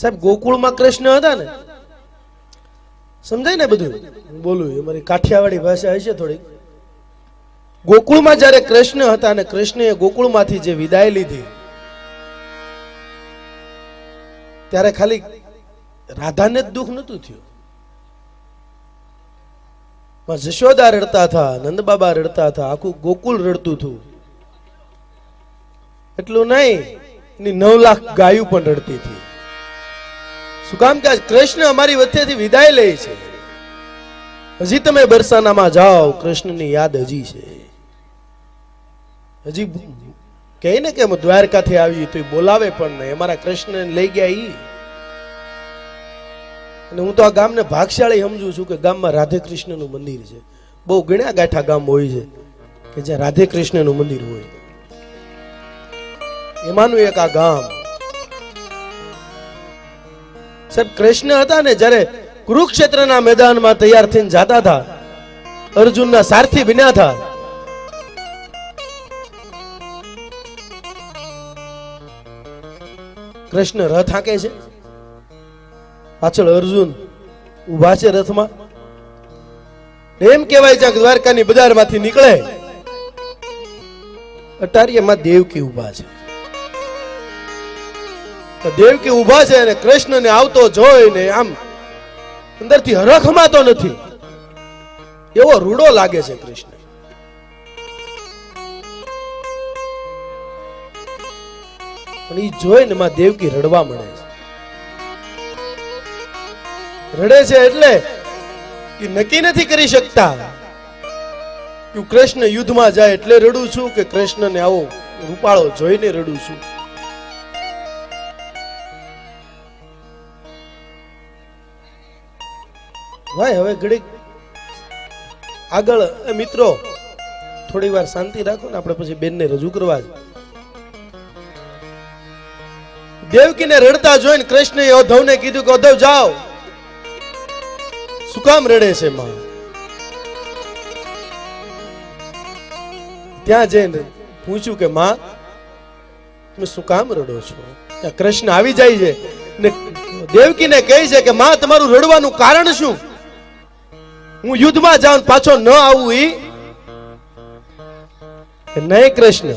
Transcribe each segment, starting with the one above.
સાહેબ, ગોકુળમાં કૃષ્ણ હતા ને? સમજાય ને બધું? બોલું અમારી કાઠિયાવાડી ભાષા હશે થોડીક. ગોકુળમાં જ્યારે કૃષ્ણ હતા અને કૃષ્ણએ ગોકુળમાંથી જે વિદાય લીધી, ત્યારે ખાલી રાધાને જ દુઃખ નતું થયું. પણ જશોદા રડતા હતા, નંદબાબા રડતા હતા, આખું ગોકુળ રડતું હતું. એટલું નહીં, એની નવ લાખ ગાયું પણ રડતી હતી. શું કામ કે કૃષ્ણ અમારી વચ્ચેથી વિદાય લે છે. હજી તમે બરસાનામાં જાઓ, કૃષ્ણની યાદ હજી છે. હજી કહે ને કે હું દ્વારકાથી આવી તો બોલાવે પણ નહીં. અમારા કૃષ્ણને લઈ ગયા ઈ. અને હું તો આ ગામને ભાગશાળી સમજુ છું કે ગામમાં રાધે કૃષ્ણનું મંદિર છે. બહુ ગણ્યા ગાંઠા ગામ હોય છે કે જ્યાં રાધે કૃષ્ણનું મંદિર હોય. એમાંનું એક આ ગામ સાહેબ, કૃષ્ણ હતા ને જ્યારે કુરુક્ષેત્રના મેદાનમાં તૈયાર થઈને જાતા હતા, અર્જુનના સારથી બન્યા હતા કૃષ્ણ રથ હાંકે છે. પાછળ અર્જુન ઊભા છે રથમાં. એમ કહેવાય છે દ્વારકાની બજારમાંથી નીકળે. અટારીયામાં દેવકી ઊભા છે. દેવકી ઊભા છે અને કૃષ્ણને આવતો જોઈને આમ અંદરથી હરખમાતો નથી. એવો રૂડો લાગે છે કૃષ્ણ. પણ એ જોઈને માં દેવકી રડવા મળે છે. રડે છે એટલે કે નક્કી નથી કરી શકતા હું કૃષ્ણ યુદ્ધમાં જાય એટલે રડું છું કે કૃષ્ણને આવો રૂપાળો જોઈને રડું છું. ભાઈ, હવે ઘડીક આગળ મિત્રો થોડી વાર શાંતિ રાખો ને, આપણે પછી બેનને રજૂ કરવા દેવકીને રડતા જોઈને કૃષ્ણએ ઉદ્ધવને કીધું કે ઉદ્ધવ જાઓ. શું કામ રડે છે, માં? ત્યાં જઈને પૂછ્યું કે, માં, તમે શું કામ રડો છો? ત્યાં કૃષ્ણ આવી જાય છે ને દેવકીને કહે છે કે, માં, તમારું રડવાનું કારણ શું? હું યુદ્ધમાં જાઉં, પાછો ન આવું ઈ. નહીં કૃષ્ણ.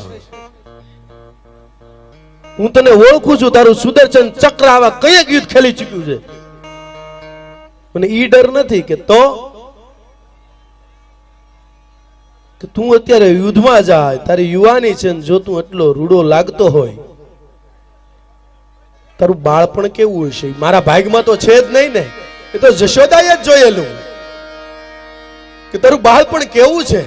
હું તને ઓળખું છું, તારું સુદર્શન ચક્ર આવા કંઈક યુદ્ધ ખેલી ચૂક્યું છે. મને ઈ ડર નથી કે તો કે તું અત્યારે યુદ્ધમાં જાય, તારી યુવાની છે જો તું એટલો રૂડો લાગતો હોય. તારું બાળપણ કેવું હશે? મારા ભાગમાં તો છે જ નહીં ને. એ તો જશોદાએ જ જોયેલું. કે તારું બાળપણ કેવું છે?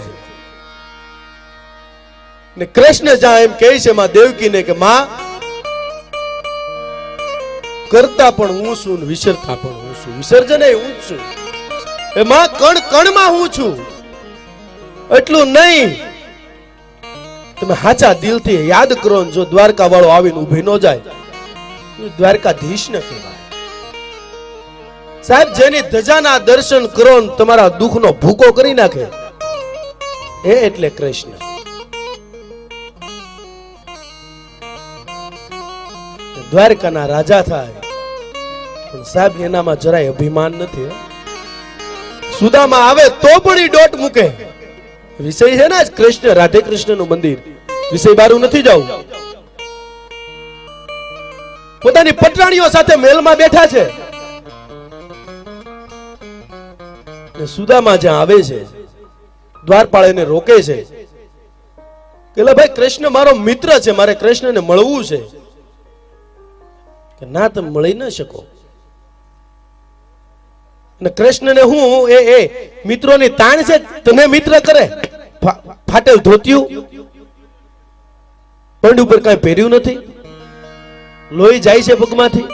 ને કૃષ્ણ જ્યાં એમ કહે છે માં દેવકીને કે માં, કરતા પણ હું છું વિસરતા પણ હું છું. વિસર્જન હું છું. એ માં કણ કણમાં હું છું. એટલું નહીં. તમે હાચા દિલથી યાદ કરો જો દ્વારકા વાળો આવીને ઊભી ન જાય દ્વારકાધીશ ને કહેવાય. સાહેબ, જેની ધજાના દર્શન કરો તમારા દુઃખનો ભૂકો કરી નાખે, એ એટલે કૃષ્ણ. દ્વારકાના રાજા થાય, પણ સાહેબ, એનામાં જરાય અભિમાન નથી સુદામાં આવે તો પણ ડોટ મૂકે. વિષય છે ને કૃષ્ણ, રાધે કૃષ્ણનું મંદિર. વિષય બારું નથી જવું પોતાની પટરાણીઓ સાથે મેલમાં બેઠા છે. સુદામા જ્યાં આવે છે દ્વારપાળ રોકે છે, કે ભાઈ કૃષ્ણ મારો મિત્ર છે, મારે કૃષ્ણને મળવું છે, કે ના તમે મળી ન શકો. અને કૃષ્ણને હું, એ એ મિત્રોની તાણ છે તને મિત્ર કરે ફાટેલ ધોત્યું પંડ ઉપર કાંઈ પહેર્યું નથી, લોહી જાય છે પગમાંથી.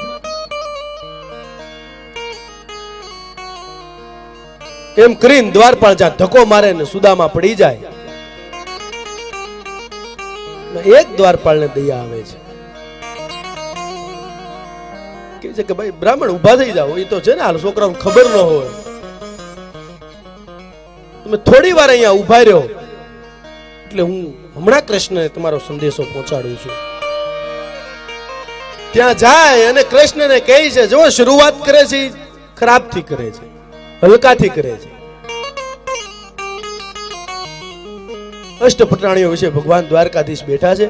એમ કરીને દ્વારપાળ જ્યાં ધક્કો મારે ને સુદામાં પડી જાય. એક દ્વારપાળને દયા આવે છે. કે છે કે ભાઈ બ્રાહ્મણ ઊભા થઈ જાઓ એ તો છે ને હાલ છોકરાઓને ખબર ન હોય. તમે થોડી વાર અહીંયા ઊભા રહ્યો. એટલે હું હમણાં કૃષ્ણને તમારો સંદેશો પહોંચાડું છું. ત્યાં જાય અને કૃષ્ણને કહે છે, જો શરૂઆત કરે છે ખરાબથી કરે છે. હલકાથી કરે છે. અષ્ટપટાણીઓ વિશે ભગવાન દ્વારકાધીશ બેઠા છે.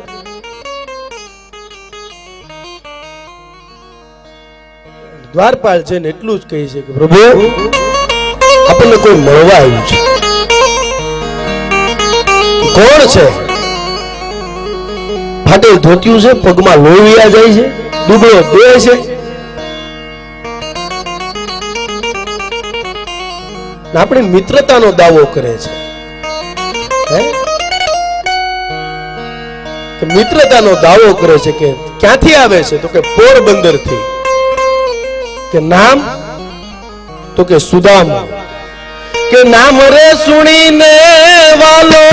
દ્વારપાલ છે ને એટલું જ કહે છે કે પ્રભુ, આપણને કોઈ મળવા આવ્યું છે. કોણ છે? ફાટેલ ધોત્યું છે, પગમાં લોહિયા જાય છે, દુબળો દેહ છે. આપણી મિત્રતાનો દાવો કરે છે? કે મિત્રતાનો દાવો કરે છે કે ક્યાંથી આવે છે? તો કે પોરબંદરથી કે નામ? તો કે સુદામ. કે નામ રે સુણીને વાલો.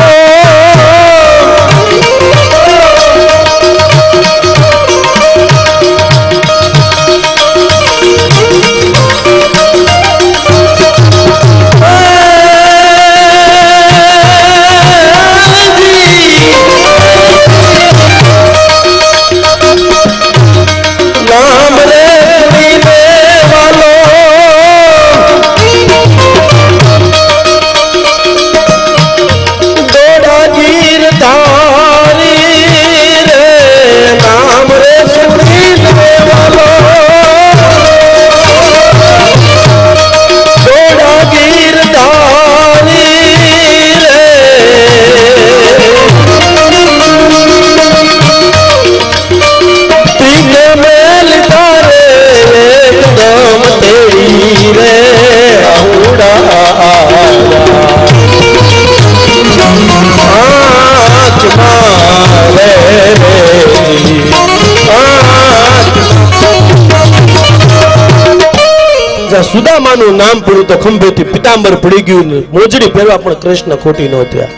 જ્યાં સુદામાનું નામ પડ્યું તો ખંભેથી પિતાંબર પડી ગયું મોજડી પહેરવા પણ કૃષ્ણ ખોટી ન થયા.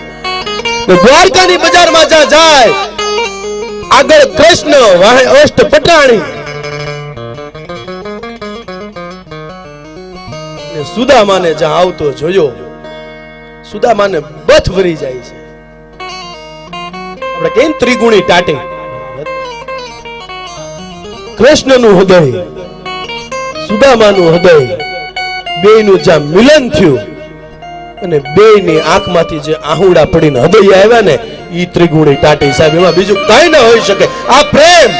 ને દ્વારકાની બજારમાં જ્યાં જાય, આગળ કૃષ્ણ, વાહે અષ્ટ પટાણી. સુદામાને જ્યાં આવતો જોયો, સુદામાને બથ ભરી જાય છે. આપણે કેમ ત્રિગુણી ટાટી? કૃષ્ણનું હૃદય સુદામાનું હૃદય બેયનું જ્યાં મિલન થયું અને બેયની આંખમાંથી જે આહુડા પડીને હૃદય આવ્યા ને, ઈ ત્રિગુણી ટાટી સાહેબ, એમાં બીજું કઈ ના હોઈ શકે. આ પ્રેમ!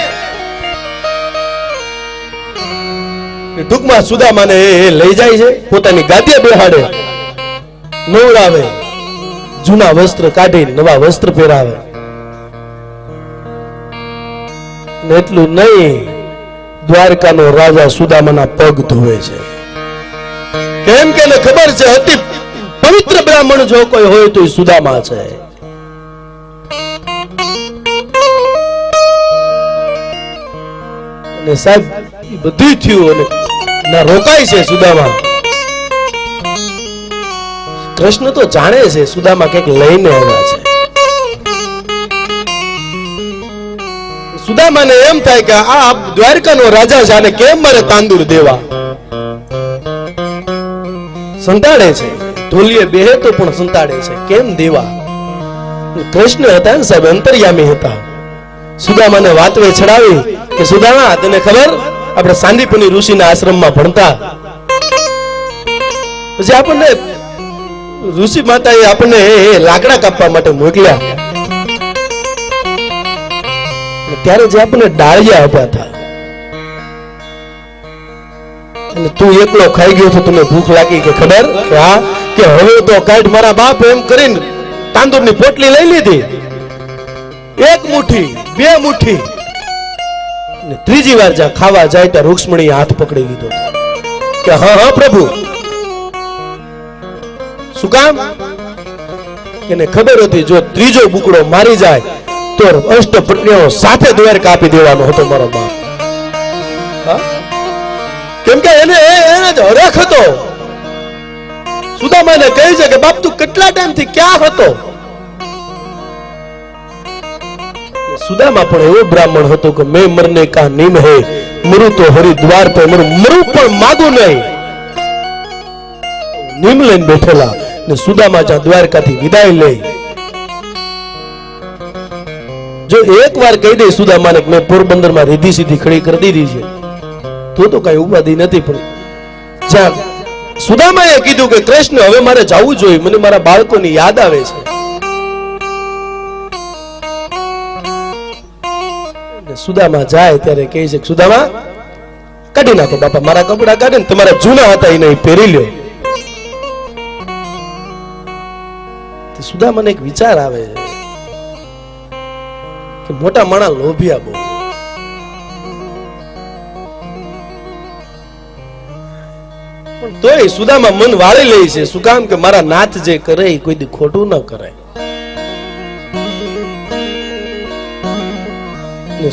ટૂંકમાં સુદામાને એ લઈ જાય છે, પોતાની ગાદીએ બેહાડે, નવડાવે, જૂના વસ્ત્ર કાઢી, નવા વસ્ત્ર પહેરાવે. એટલું નહીં દ્વારકાનો રાજા સુદામાના પગ ધોવે છે. કેમ કે એને ખબર છે, અતિ પવિત્ર બ્રાહ્મણ જો કોઈ હોય તો સુદામા છે. અને સાહેબ બધું થયું અને ના રોકાય છે સુદામા. કૃષ્ણ તો જાણે છે, સુદામા કંઈક લઈને આવ્યા છે. સુદામાને એમ થાય કે આ દ્વારકાનો રાજા છે આને કેમ મારે તાંદુર દેવા? સંતાડે છે. ઢોલીએ બેહે તો પણ સંતાડે છે. કેમ દેવા? કૃષ્ણ હતા ને સાહેબ, અંતર્યામી હતા. સુદામાને વાતવે ચડાવી કે સુદામા, તને ખબર? આપણે સાંદીપની ઋષિના આશ્રમમાં ભણતા. પછી આપણને ઋષિ માતાએ આપણને લાકડા કાપવા માટે મોકલ્યા. ત્યારે જે આપણને ડાળિયા આપ્યા હતા અને તું એકલો ખાઈ ગયો તો તને ભૂખ લાગી કે ખબર? કે હવે તો કાઢ મારા બાપ એમ કરીને તાંદુરની પોટલી લઈ લીધી. એક મુઠ્ઠી, બે મુઠ્ઠી. ને ત્રીજી વાર જ્યાં ખાવા જાય ત્યાં રૂક્ષ્મણીએ હાથ પકડી લીધો. કે હા હા, પ્રભુ. શું કામ? એને ખબર હતી, જો ત્રીજો બુકડો મારી જાય તો પુણ્યો સાથે દ્વાર કાપી દેવાનો હતો મારો બાપ. કેમ કે એને એને જ હરખ હતો. સુદામાને કહે છે કે, બાપ, તું કેટલા ટાઈમથી ક્યાં હતો? સુદામા પણ એવો બ્રાહ્મણ હતો કે, મેં મરને કા નિમ હે, મરુ તો હરિદ્વાર પર મરું મરું પણ માગું નહીં. નિમ લઈને બેઠેલા ને સુદામા જ્યાં દ્વારકાથી વિદાય લે જો એક વાર કહી દે સુદામાને કે મેં પોરબંદરમાં રીધી સીધી ખડી કરી દીધી છે, તો તો કઈ ઉપાધિ નથી પણ જ્યાં સુદામાએ કીધું કે કૃષ્ણ, હવે મારે જવું જોઈએ, મને મારા બાળકોની યાદ આવે છે. સુદામા જાય ત્યારે કહે છે સુદામા, કાઢી નાખો બાપા, મારા કપડા કાઢે ને તમારા જૂના હતા, એને પહેરી લ્યો. સુદામાને એક વિચાર આવે છે. કે મોટા માણા લોભિયા બહુ. તોય સુદામાં મન વાળી લે છે. શું કામ કે મારા નાથ જે કરે એ કોઈ ખોટું ન કરે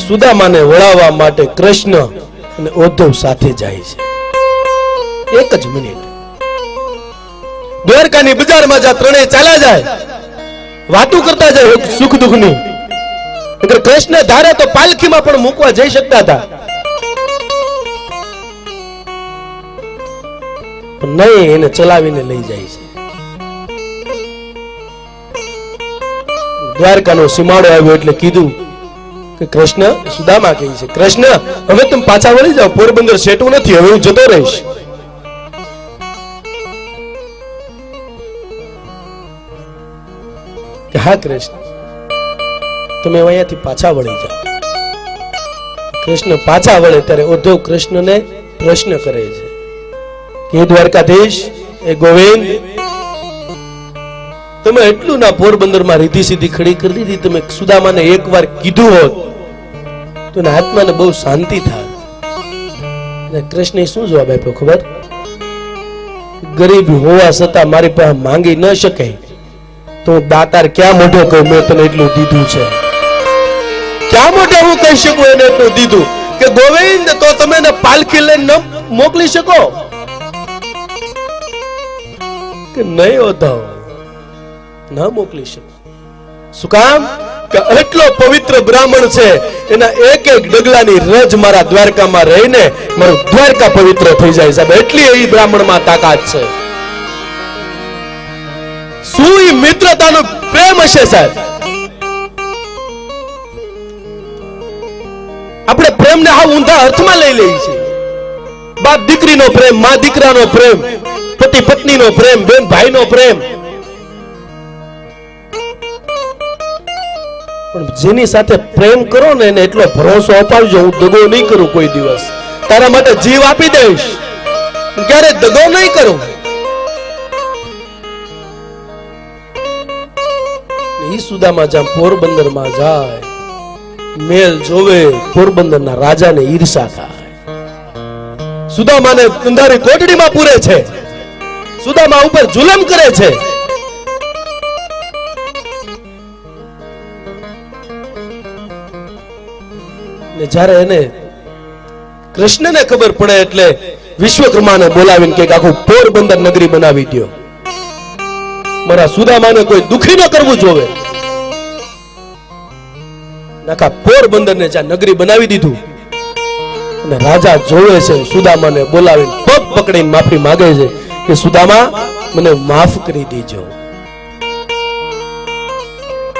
સુદામાને વળાવવા માટે કૃષ્ણ અને ઉદ્ધવ સાથે જાય છે. એક જ મિનિટ. દ્વારકાની બજારમાં જ્યાં ત્રણેય ચાલ્યા જાય, વાતું કરતા જાય, સુખ દુઃખની. અગર કૃષ્ણ ધારે તો પાલખીમાં પણ મૂકવા જઈ શકતા હતા. નહીં, એને ચલાવીને લઈ જાય છે. દ્વારકાનો સીમાડો આવ્યો એટલે કીધું કે કૃષ્ણ, સુદામા કહે છે, કૃષ્ણ, હવે તમે પાછા વળી જાઓ, પોરબંદર સેટું નથી, હવે હું જતો રહીશ. હા, કૃષ્ણ. તમે અહીંયાથી પાછા વળી જાઓ. કૃષ્ણ પાછા વળે ત્યારે ઉદ્ધવ કૃષ્ણને પ્રશ્ન કરે છે કે દ્વારકાધીશ એ ગોવિંદ, તમે એટલું ના પોરબંદરમાં રીધી સીધી ખડી કરી દીધી, તમે સુદામાને એકવાર કીધું હોત, તો આત્માને બહુ શાંતિ થાય કૃષ્ણે શું જવાબ આપ્યો ખબર? ગરીબ હોવા છતાં મારી પાસે માંગી ન શકે તો દાતાર ક્યાં મોઢો કહું? મેં તને એટલું દીધું છે. મોઢે હું કહી શકું, એને એટલું દીધું કે ગોવિંદ, તો તમે પાલખી લઈને ન મોકલી શકો. કે નહીં ઉદ્ધવ ન મોકલી શકો. શું કામ? કે એટલો પવિત્ર બ્રાહ્મણ છે, એના એક એક ડગલાની રજ મારા દ્વારકામાં રહીને મારું દ્વારકા પવિત્ર થઈ જાય સાહેબ. એટલી એ બ્રાહ્મણમાં તાકાત છે. શું ઈ મિત્રતાનો પ્રેમ હશે સાહેબ? પ્રેમને હા ઊંધા અર્થમાં લઈ લે છે. બાપ દીકરીનો પ્રેમ, મા દીકરાનો પ્રેમ, પતિ પત્નીનો પ્રેમ, બેન ભાઈનો પ્રેમ. પણ જેની સાથે પ્રેમ કરો ને એને એટલો ભરોસો અપાવજો, હું દગો નહીં કરું કોઈ દિવસ. તારા માટે જીવ આપી દઈશ. ક્યારે દગો નહીં કરું? ઈ સુદામાં જ્યાં પોરબંદરમાં જાય મેલ જોવે પોરબંદરના રાજાને ઈર્ષા થાય. સુદામાને કંધારી કોટડીમાં પૂરે છે. સુદામા ઉપર જુલમ કરે છે. ને જ્યારે એને કૃષ્ણને ખબર પડે એટલે વિશ્વકર્માને બોલાવીને કે આખું પોરબંદર નગરી બનાવી દો મારા સુદામાને કોઈ દુખી ન કરવું જોવે. આખા પોરબંદરને જ્યાં નગરી બનાવી દીધું. અને રાજા જોવે છે, સુદામાને બોલાવીને પગ પકડીને માફી માંગે છે કે સુદામા, મને માફ કરી દેજો.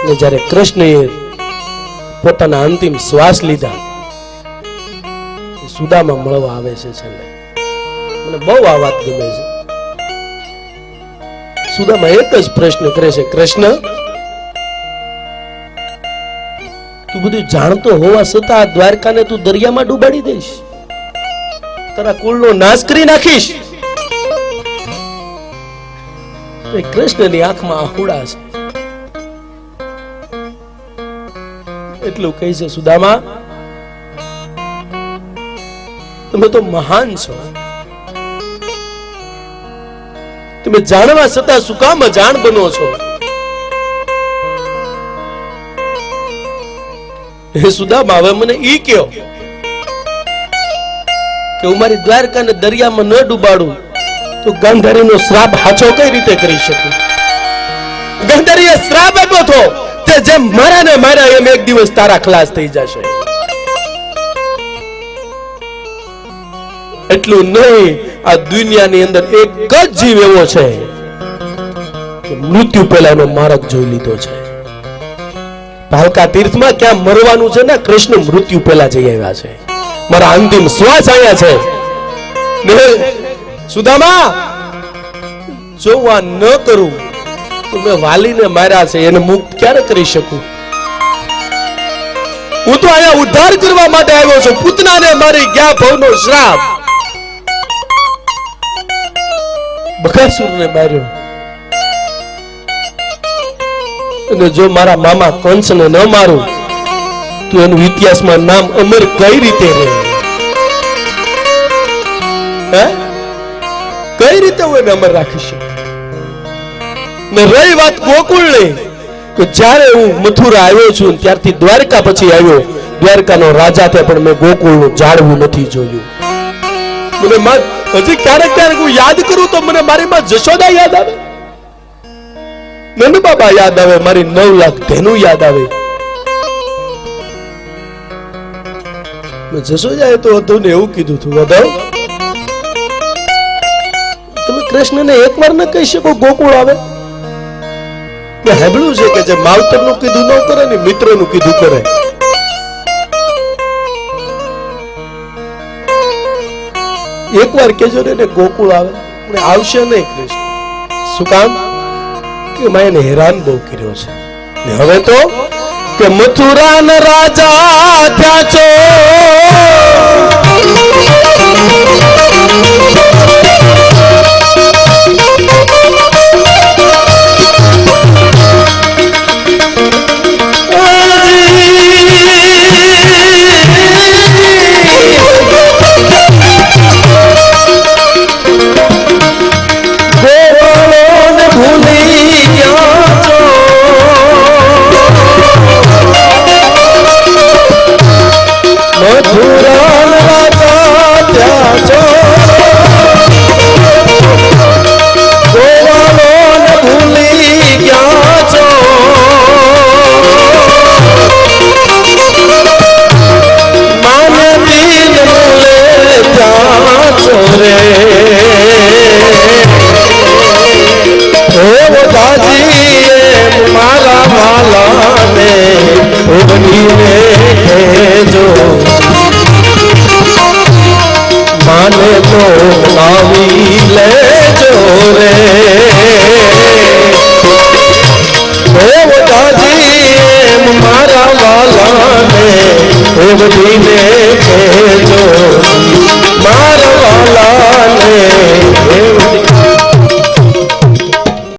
ને જ્યારે કૃષ્ણએ પોતાના અંતિમ શ્વાસ લીધા સુદામા મળવા આવે છે છેલ્લે. મને બહુ આ વાત ગમે છે. સુદામા એક જ પ્રશ્ન કરે છે, કૃષ્ણ તું બધું જાણતો હોવા છતાં દ્વારકાને તું દરિયામાં ડૂબાડી દઈશ. તારા કુળનો નાશ કરી નાખીશ. કૃષ્ણની આંખમાં આહુડા છે. એટલું કહે છે, સુદામા, તમે તો મહાન છો. તમે જાણવા છતાં શું કામ અજાણ બનો છો? હે સુદામા, હવે મને ઈ કયો કે હું મારી દ્વારકાને દરિયામાં ન ડૂબાડું, તો ગાંધારીનો શ્રાપ હાચો કઈ રીતે કરી શકું? ગાંધારીએ શ્રાપ આપ્યો હતો, તે જેમ મારા ને મારા એમ એક દિવસ તારા ખલાસ થઈ જશે. એટલું નહીં, આ દુનિયાની અંદર એક જ જીવ એવો છે મૃત્યુ પહેલાનો માર્ગ જોઈ લીધો છે. ભાલકા તીર્થમાં ક્યાં મરવાનું છે ને, કૃષ્ણ મૃત્યુ પહેલા જઈ આવ્યા છે. મારા અંતિમ શ્વાસ અહીંયા છે. સુદામા જો આ ન કરું. તો મેં વાલીને માર્યા છે, એને મુક્ત ક્યારે કરી શકું? હું તો અહીંયા ઉદ્ધાર કરવા માટે આવ્યો છું. પૂતનાને મારી ગયા ભવનો શ્રાપ. બકાસુરને માર્યો. અને જો મારા મામા કંસને ન મારું, તો એનું ઇતિહાસમાં નામ અમર કઈ રીતે રહે? કઈ રીતે હું એને અમર રાખી ને રહી વાત ગોકુળની, કે જ્યારે હું મથુરા આવ્યો છું, ત્યારથી દ્વારકા પછી આવ્યો, દ્વારકાનો રાજા તે પણ મેં ગોકુળનું જાળવું નથી જોયું. મને હજી ક્યારેક ક્યારેક હું યાદ કરું તો મને મારી માં જશોદા યાદ આવે. નંદ બાબા યાદ આવે, મારી નવ લાખ ધેનું યાદ આવે. જશોદાએ તો હતું ને એવું કીધું હતું વધાવ તમે કૃષ્ણને એકવાર ન કહી શકો, ગોકુળ આવે. મેં સાંભળ્યું છે કે જે માવતરનું કીધું ન કરે ને મિત્રનું કીધું કરે. એકવાર કેજો ને ગોકુળ આવે. આવશે નહીં કૃષ્ણ. શું કામ? કે મેં એને હેરાન બહુ કર્યો છે. ને હવે તો કે મથુરા રાજા ત્યાં છો.